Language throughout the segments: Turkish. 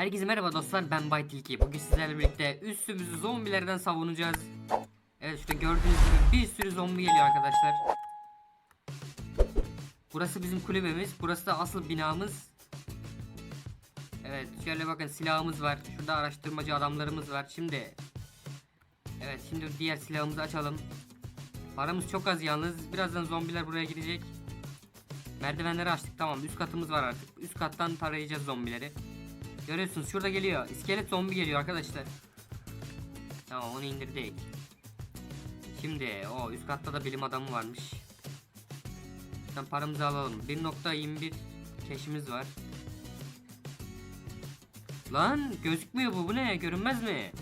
Herkese merhaba dostlar ben Bay Tilki. Bugün sizlerle birlikte üstümüzü zombilerden savunacağız. Evet şurada gördüğünüz gibi bir sürü zombi geliyor arkadaşlar. Burası bizim kulübemiz. Burası da asıl binamız. Evet şöyle bakın silahımız var. Şurada araştırmacı adamlarımız var. Şimdi Evet şimdi diğer silahımızı açalım. Paramız çok az yalnız. Birazdan zombiler buraya gidecek. Merdivenleri açtık tamam. Üst katımız var artık. Üst kattan tarayacağız zombileri. Görüyorsunuz şurada geliyor. İskelet zombi geliyor arkadaşlar. Tamam onu indirdik. Şimdi o üst katta da bilim adamı varmış. Sen paramızı alalım. 1.21 keşimiz var. Lan gözükmüyor bu. Bu ne? Görünmez mi?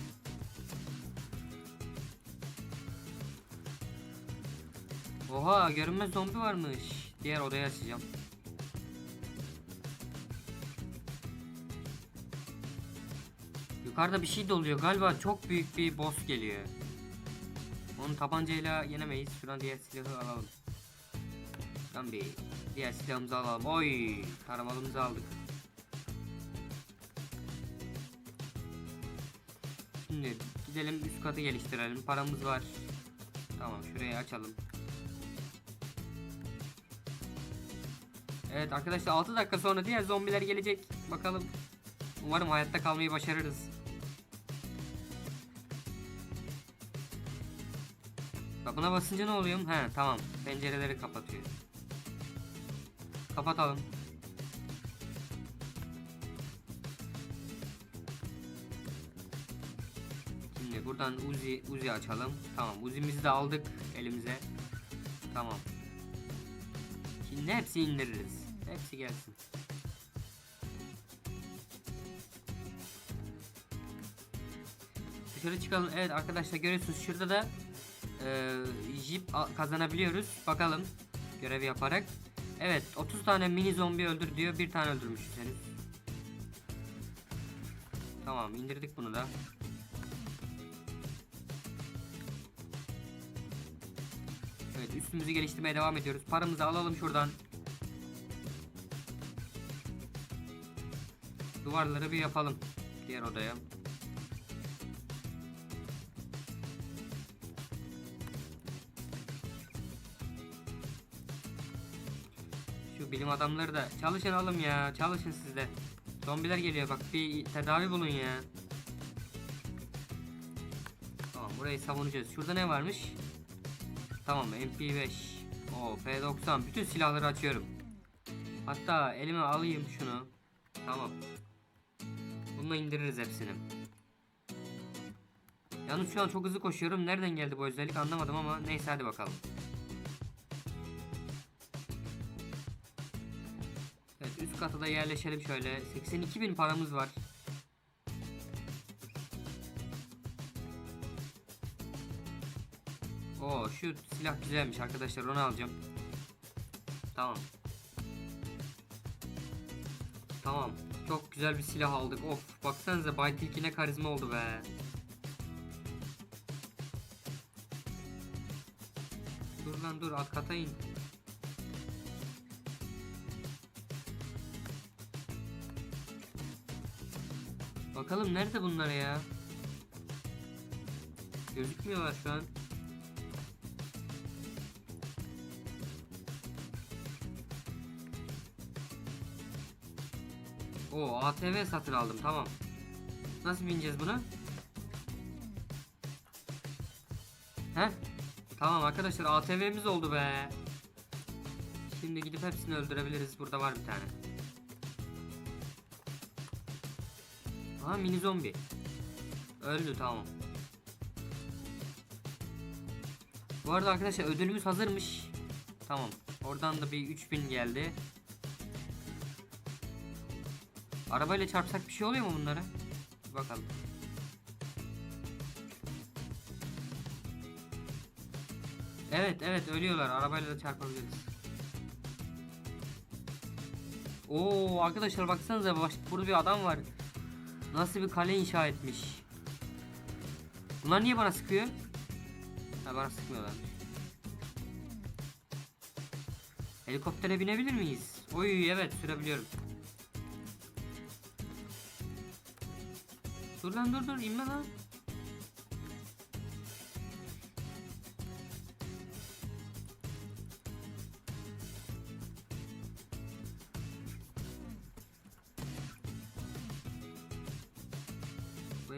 Oha görünmez zombi varmış. Diğer odaya açacağım. Yukarıda bir şey doluyor. Galiba çok büyük bir boss geliyor. Onu tabancayla yenemeyiz. Şuradan diğer silahı alalım. Şuradan bir diğer silahımızı alalım. Oy! Taramalımızı aldık. Şimdi gidelim üst katı geliştirelim. Paramız var. Tamam şurayı açalım. Evet arkadaşlar 6 dakika sonra diğer zombiler gelecek. Bakalım. Umarım hayatta kalmayı başarırız. Buna basınca ne oluyor? He tamam. Pencereleri kapatıyor. Kapatalım. Şimdi buradan Uzi Uzi açalım. Tamam. Uzi'mizi de aldık elimize. Tamam. Şimdi hepsi indiririz. Hepsi gelsin. Dışarı çıkalım. Evet arkadaşlar görüyorsunuz şurada da e, jip kazanabiliyoruz. Bakalım görev yaparak. Evet 30 tane mini zombi öldür diyor. Bir tane öldürmüşüz henüz. Tamam indirdik bunu da. Evet üstümüzü geliştirmeye devam ediyoruz. Paramızı alalım şuradan. Duvarları bir yapalım. Diğer odaya. Şu bilim adamları da çalışın oğlum ya. Çalışın siz de. Zombiler geliyor bak bir tedavi bulun ya. Tamam burayı savunacağız. Şurada ne varmış? Tamam MP5. O P90 bütün silahları açıyorum. Hatta elime alayım şunu. Tamam. Bununla indiririz hepsini. Yalnız şu an çok hızlı koşuyorum. Nereden geldi bu özellik anlamadım ama neyse hadi bakalım. Üst yerleşelim şöyle. 82 bin paramız var. Oo şu silah güzelmiş arkadaşlar onu alacağım. Tamam. Tamam. Çok güzel bir silah aldık. Of baksanıza Bay Tilki ne karizma oldu be. Dur lan dur alt kata in. Bakalım nerede bunlar ya? Gözükmüyorlar şu an. O ATV satın aldım tamam. Nasıl bineceğiz buna? He? Tamam arkadaşlar ATV'miz oldu be. Şimdi gidip hepsini öldürebiliriz. Burada var bir tane. Aha mini zombi. Öldü tamam. Bu arada arkadaşlar ödülümüz hazırmış. Tamam. Oradan da bir 3000 geldi. Arabayla çarpsak bir şey oluyor mu bunlara? Bir bakalım. Evet evet ölüyorlar. Arabayla da çarpabiliriz. Oo arkadaşlar baksanıza burada bir adam var. Nasıl bir kale inşa etmiş. Bunlar niye bana sıkıyor? Ha bana sıkmıyorlar. Helikoptere binebilir miyiz? Oy evet sürebiliyorum. Dur lan dur dur inme lan.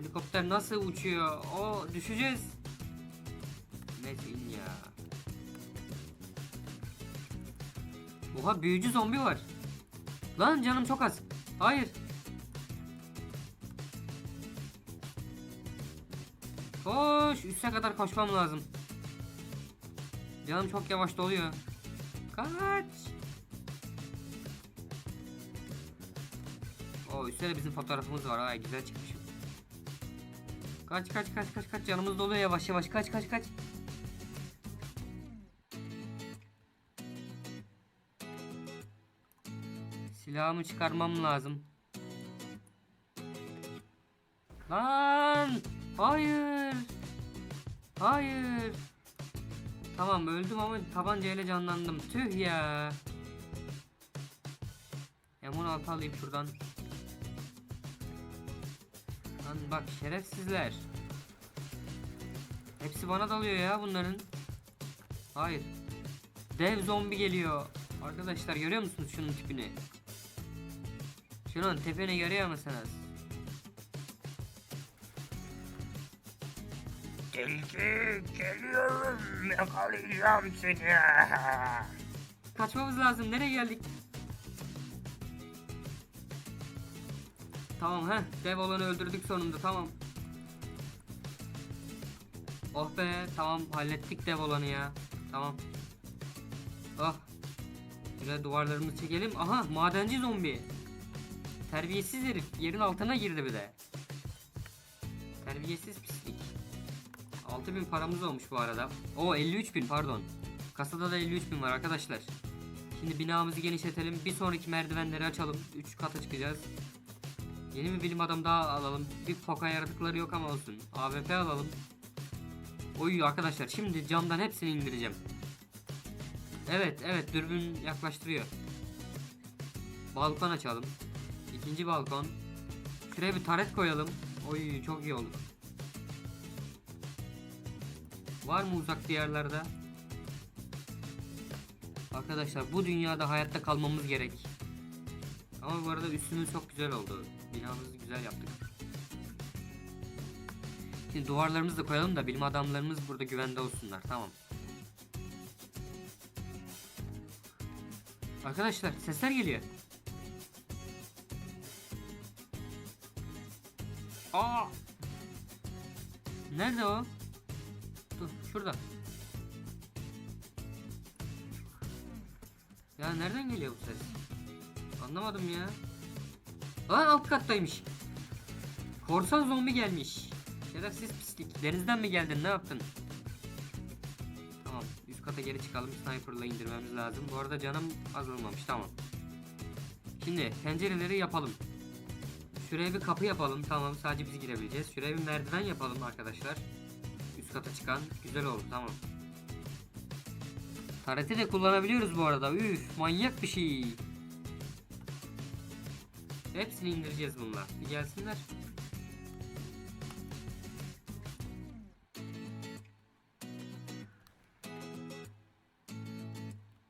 Helikopter nasıl uçuyor? O düşeceğiz. Neyse in ya. Oha büyücü zombi var. Lan canım çok az. Hayır. Koş. Üste kadar koşmam lazım. Canım çok yavaş doluyor. Kaç. O üstte de bizim fotoğrafımız var. Ay güzel çıkmış. Kaç kaç kaç kaç kaç canımız doluyor yavaş yavaş kaç kaç kaç. Silahımı çıkarmam lazım. Lan! Hayır! Hayır! Tamam öldüm ama tabancayla canlandım. Tüh ya. M16 alayım şuradan. Lan bak şerefsizler. Hepsi bana dalıyor ya bunların. Hayır. Dev zombi geliyor. Arkadaşlar görüyor musunuz şunun tipini? Şunun tepeni görüyor musunuz? Tilki geliyorum yakalayacağım seni. Kaçmamız lazım. Nereye geldik? Tamam he. Dev olanı öldürdük sonunda. Tamam. Oh be. Tamam hallettik dev olanı ya. Tamam. Oh. Şuraya duvarlarımızı çekelim. Aha madenci zombi. Terbiyesiz herif. Yerin altına girdi bir de. Terbiyesiz pislik. 6000 paramız olmuş bu arada. O 53.000 pardon. Kasada da 53.000 var arkadaşlar. Şimdi binamızı genişletelim. Bir sonraki merdivenleri açalım. 3 kata çıkacağız. Yeni bir bilim adam daha alalım. Bir foka yaratıkları yok ama olsun. AWP alalım. Oy arkadaşlar şimdi camdan hepsini indireceğim. Evet evet dürbün yaklaştırıyor. Balkon açalım. İkinci balkon. Şuraya bir taret koyalım. Oy çok iyi oldu. Var mı uzak diyarlarda? Arkadaşlar bu dünyada hayatta kalmamız gerek. Ama bu arada üstümüz çok güzel oldu. Binamızı güzel yaptık. Şimdi duvarlarımızı da koyalım da bilim adamlarımız burada güvende olsunlar. Tamam. Arkadaşlar sesler geliyor. Aa! Nerede o? Dur şurada. Ya nereden geliyor bu ses? Anlamadım ya. Lan alt kattaymış. Korsan zombi gelmiş. Şerefsiz pislik. Denizden mi geldin? Ne yaptın? Tamam. Üst kata geri çıkalım. Sniper'la indirmemiz lazım. Bu arada canım azalmamış. Tamam. Şimdi pencereleri yapalım. Bir kapı yapalım. Tamam. Sadece biz girebileceğiz. Bir merdiven yapalım arkadaşlar. Üst kata çıkan. Güzel oldu. Tamam. Tareti de kullanabiliyoruz bu arada. Üf, manyak bir şey. Hepsini indireceğiz bununla. Bir gelsinler.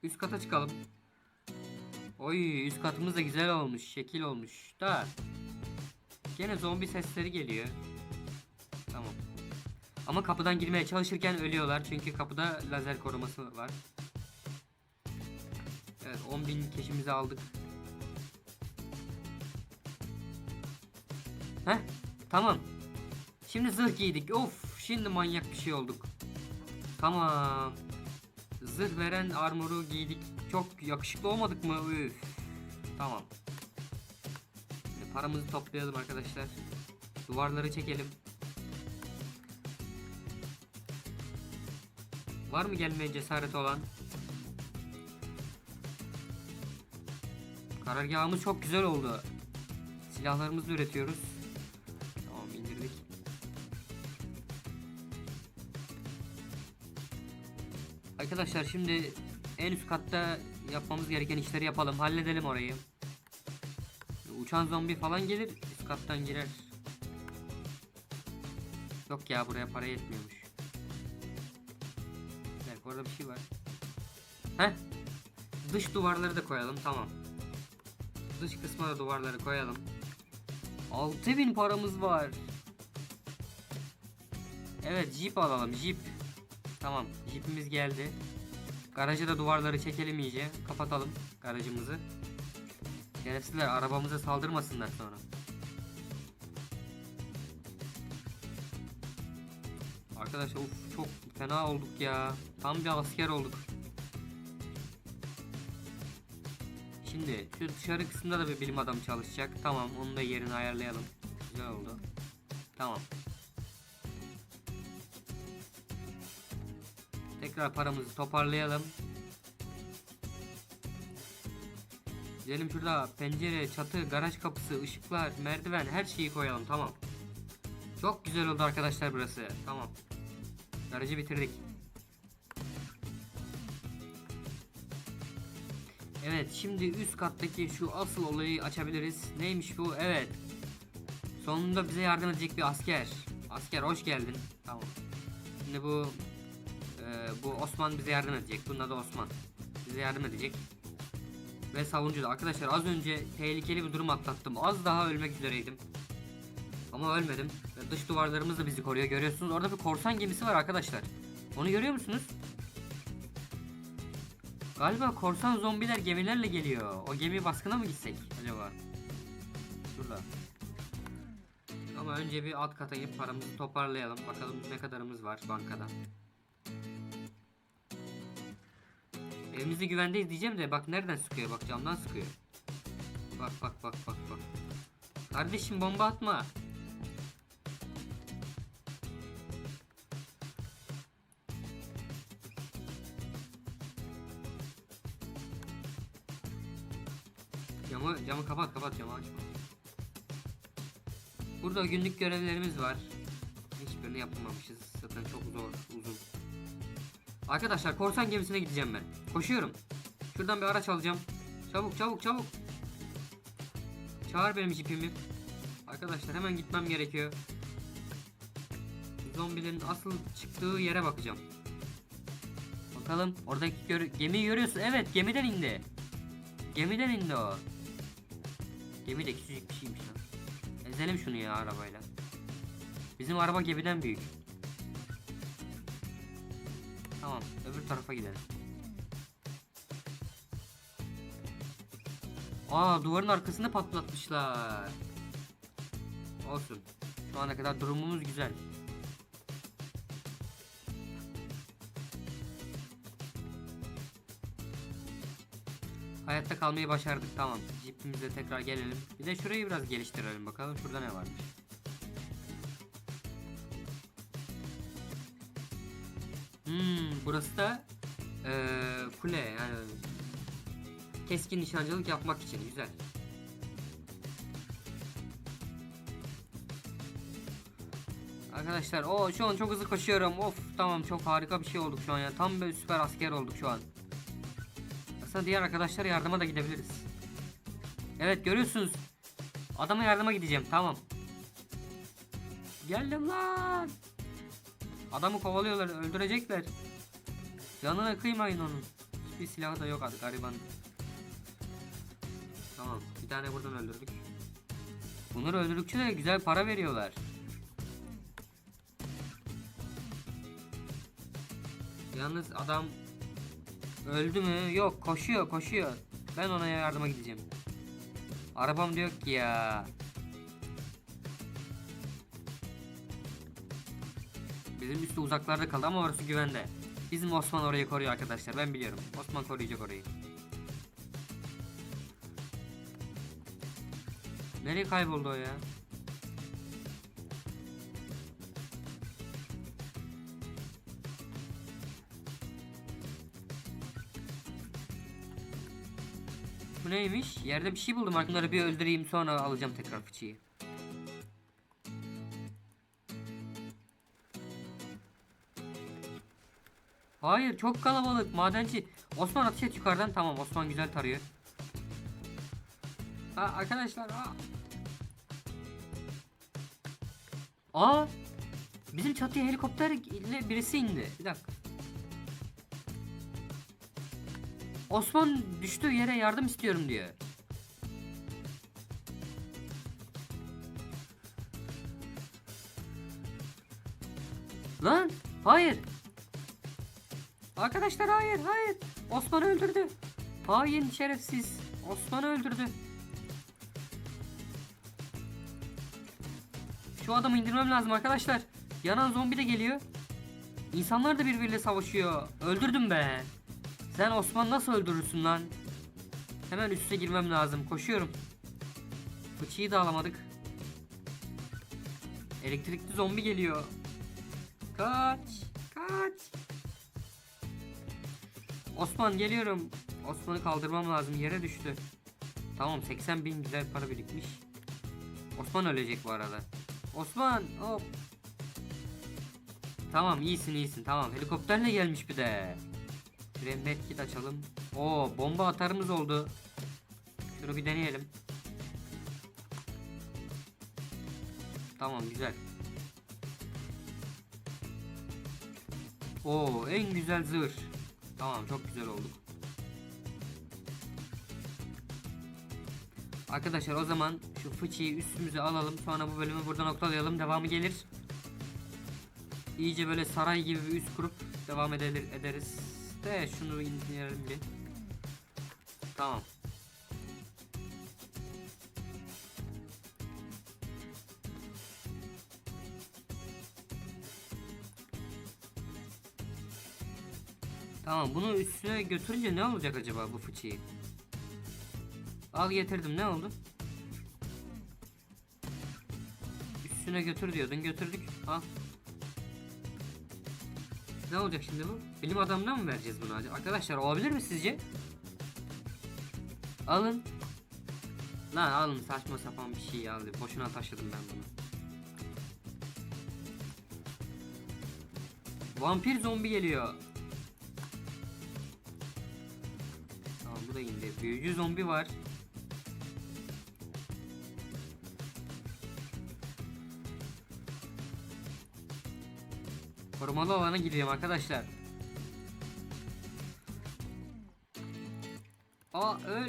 Üst kata çıkalım. Oy, üst katımız da güzel olmuş. Şekil olmuş. Da. Gene zombi sesleri geliyor. Tamam. Ama kapıdan girmeye çalışırken ölüyorlar. Çünkü kapıda lazer koruması var. Evet 10.000 keşimizi aldık. Heh tamam. Şimdi zırh giydik. Of şimdi manyak bir şey olduk. Tamam. Zırh veren armoru giydik. Çok yakışıklı olmadık mı? Üf. Tamam. Şimdi paramızı toplayalım arkadaşlar. Duvarları çekelim. Var mı gelmeye cesareti olan? Karargahımız çok güzel oldu. Silahlarımızı üretiyoruz. Arkadaşlar şimdi en üst katta yapmamız gereken işleri yapalım. Halledelim orayı. Uçan zombi falan gelir üst kattan girer. Yok ya buraya para yetmiyormuş. Evet orada bir şey var. Heh. Dış duvarları da koyalım tamam. Dış kısma da duvarları koyalım. 6000 paramız var. Evet jeep alalım jeep. Tamam jeepimiz geldi. Garaja da duvarları çekelim iyice. Kapatalım garajımızı. Şerefsizler arabamıza saldırmasınlar sonra. Arkadaşlar uf çok fena olduk ya. Tam bir asker olduk. Şimdi şu dışarı kısımda da bir bilim adamı çalışacak. Tamam onun da yerini ayarlayalım. Güzel oldu. Tamam. Tekrar paramızı toparlayalım. Gidelim şurada pencere, çatı, garaj kapısı, ışıklar, merdiven her şeyi koyalım tamam. Çok güzel oldu arkadaşlar burası. Tamam. Garajı bitirdik. Evet şimdi üst kattaki şu asıl olayı açabiliriz. Neymiş bu? Evet. Sonunda bize yardım edecek bir asker. Asker hoş geldin. Tamam. Şimdi bu e, bu Osman bize yardım edecek. Bunun adı Osman. Bize yardım edecek. Ve savuncu da. Arkadaşlar az önce tehlikeli bir durum atlattım. Az daha ölmek üzereydim. Ama ölmedim. Ve dış duvarlarımız da bizi koruyor. Görüyorsunuz orada bir korsan gemisi var arkadaşlar. Onu görüyor musunuz? Galiba korsan zombiler gemilerle geliyor. O gemi baskına mı gitsek acaba? Şurada. Ama önce bir alt kata gidip paramızı toparlayalım. Bakalım ne kadarımız var bankada. Evimizde güvendeyiz diyeceğim de bak nereden sıkıyor bak camdan sıkıyor. Bak bak bak bak bak. Kardeşim bomba atma. Camı, camı kapat kapat camı açma. Burada günlük görevlerimiz var. Hiçbirini yapamamışız. Zaten çok zor, uzun. Arkadaşlar korsan gemisine gideceğim ben. Koşuyorum. Şuradan bir araç alacağım. Çabuk çabuk çabuk. Çağır benim jipimi. Arkadaşlar hemen gitmem gerekiyor. Zombilerin asıl çıktığı yere bakacağım. Bakalım oradaki gör gemiyi görüyorsun. Evet gemiden indi. Gemiden indi o. Gemi de küçücük bir şeymiş lan. Ezelim şunu ya arabayla. Bizim araba gemiden büyük. Tamam öbür tarafa gidelim. Aa duvarın arkasını patlatmışlar. Olsun. Şu ana kadar durumumuz güzel. Hayatta kalmayı başardık tamam. Jeepimize tekrar gelelim. Bir de şurayı biraz geliştirelim bakalım şurada ne varmış. Hmm, burası da eee kule yani keskin nişancılık yapmak için güzel. Arkadaşlar o şu an çok hızlı koşuyorum. Of tamam çok harika bir şey olduk şu an ya. Tam böyle süper asker olduk şu an. Aslında diğer arkadaşlar yardıma da gidebiliriz. Evet görüyorsunuz. Adama yardıma gideceğim tamam. Geldim lan. Adamı kovalıyorlar öldürecekler. Canına kıymayın onun. Hiçbir silahı da yok hadi gariban. Tane buradan öldürdük. Bunları öldürdükçe de güzel para veriyorlar. Yalnız adam öldü mü? Yok koşuyor koşuyor. Ben ona yardıma gideceğim. Arabam da yok ki ya. Bizim üstü uzaklarda kaldı ama orası güvende. Bizim Osman orayı koruyor arkadaşlar ben biliyorum. Osman koruyacak orayı. Nereye kayboldu o ya? Bu neymiş? Yerde bir şey buldum. Bunları bir öldüreyim sonra alacağım tekrar fıçıyı. Hayır çok kalabalık madenci. Osman ateş et yukarıdan tamam Osman güzel tarıyor. Ha arkadaşlar aa. Aa Bizim çatıya helikopter ile birisi indi. Bir dakika. Osman düştüğü yere yardım istiyorum diyor. Lan hayır. Arkadaşlar hayır hayır. Osman öldürdü. Hain şerefsiz. Osman'ı öldürdü. Şu adamı indirmem lazım arkadaşlar. Yanan zombi de geliyor. İnsanlar da birbiriyle savaşıyor. Öldürdüm be. Sen Osman nasıl öldürürsün lan? Hemen üste girmem lazım. Koşuyorum. Fıçıyı da alamadık. Elektrikli zombi geliyor. Kaç. Kaç. Osman geliyorum. Osman'ı kaldırmam lazım. Yere düştü. Tamam 80 bin güzel para birikmiş. Osman ölecek bu arada. Osman hop. Tamam iyisin iyisin tamam. Helikopterle gelmiş bir de. Şuraya medkit açalım. Oo bomba atarımız oldu. Şunu bir deneyelim. Tamam güzel. Oo en güzel zırh. Tamam çok güzel olduk. Arkadaşlar o zaman şu fıçıyı üstümüze alalım. Sonra bu bölümü burada noktalayalım. Devamı gelir. İyice böyle saray gibi bir üst kurup devam edelir, ederiz. De şunu indirelim bir. Tamam. Tamam bunu üstüne götürünce ne olacak acaba bu fıçıyı? Al getirdim ne oldu? Üstüne götür diyordun götürdük al. Ne olacak şimdi bu? Bilim adamına mı vereceğiz bunu acaba? Arkadaşlar olabilir mi sizce? Alın. Lan alın saçma sapan bir şey aldı. Boşuna taşıdım ben bunu. Vampir zombi geliyor. Tamam bu da indi. Büyücü zombi var. Korumalı alana gidiyorum arkadaşlar. Aa öl.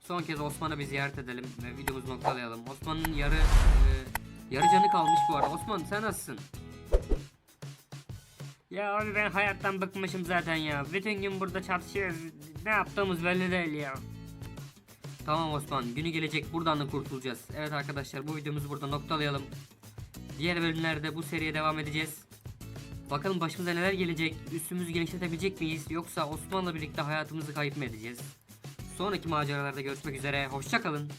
Son kez Osman'ı bir ziyaret edelim ve videomuzu noktalayalım. Osman'ın yarı e, yarı canı kalmış bu arada. Osman sen nasılsın? Ya abi ben hayattan bıkmışım zaten ya. Bütün gün burada çatışıyoruz. Ne yaptığımız belli değil ya. Tamam Osman günü gelecek buradan da kurtulacağız. Evet arkadaşlar bu videomuzu burada noktalayalım. Diğer bölümlerde bu seriye devam edeceğiz. Bakalım başımıza neler gelecek, üstümüzü genişletebilecek miyiz yoksa Osman'la birlikte hayatımızı kayıp mı edeceğiz? Sonraki maceralarda görüşmek üzere, hoşçakalın.